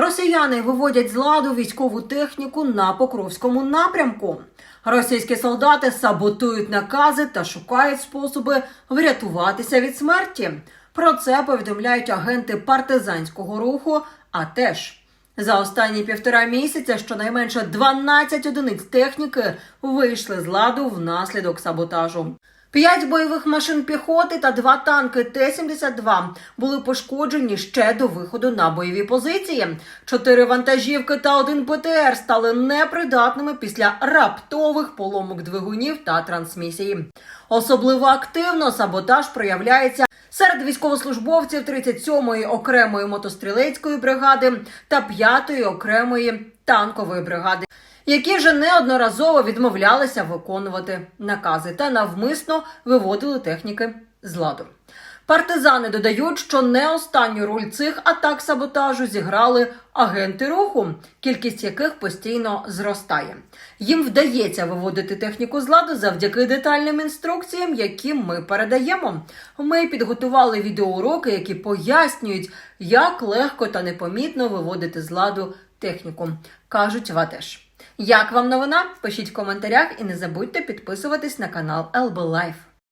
Росіяни виводять з ладу військову техніку на Покровському напрямку. Російські солдати саботують накази та шукають способи врятуватися від смерті. Про це повідомляють агенти партизанського руху. А теж за останні півтора місяця щонайменше 12 одиниць техніки вийшли з ладу внаслідок саботажу. П'ять бойових машин піхоти та два танки Т-72 були пошкоджені ще до виходу на бойові позиції. Чотири вантажівки та один ПТР стали непридатними після раптових поломок двигунів та трансмісії. Особливо активно саботаж проявляється серед військовослужбовців 37-ї окремої мотострілецької бригади та 5-ї окремої танкової бригади які вже неодноразово відмовлялися виконувати накази та навмисно виводили техніки з ладу. Партизани додають, що не останню роль цих атак саботажу зіграли агенти руху, кількість яких постійно зростає. Їм вдається виводити техніку з ладу завдяки детальним інструкціям, які ми передаємо. Ми підготували відеоуроки, які пояснюють, як легко та непомітно виводити з ладу техніку, кажуть Ватеш. Як вам новина? Пишіть в коментарях і не забудьте підписуватись на канал LB Life.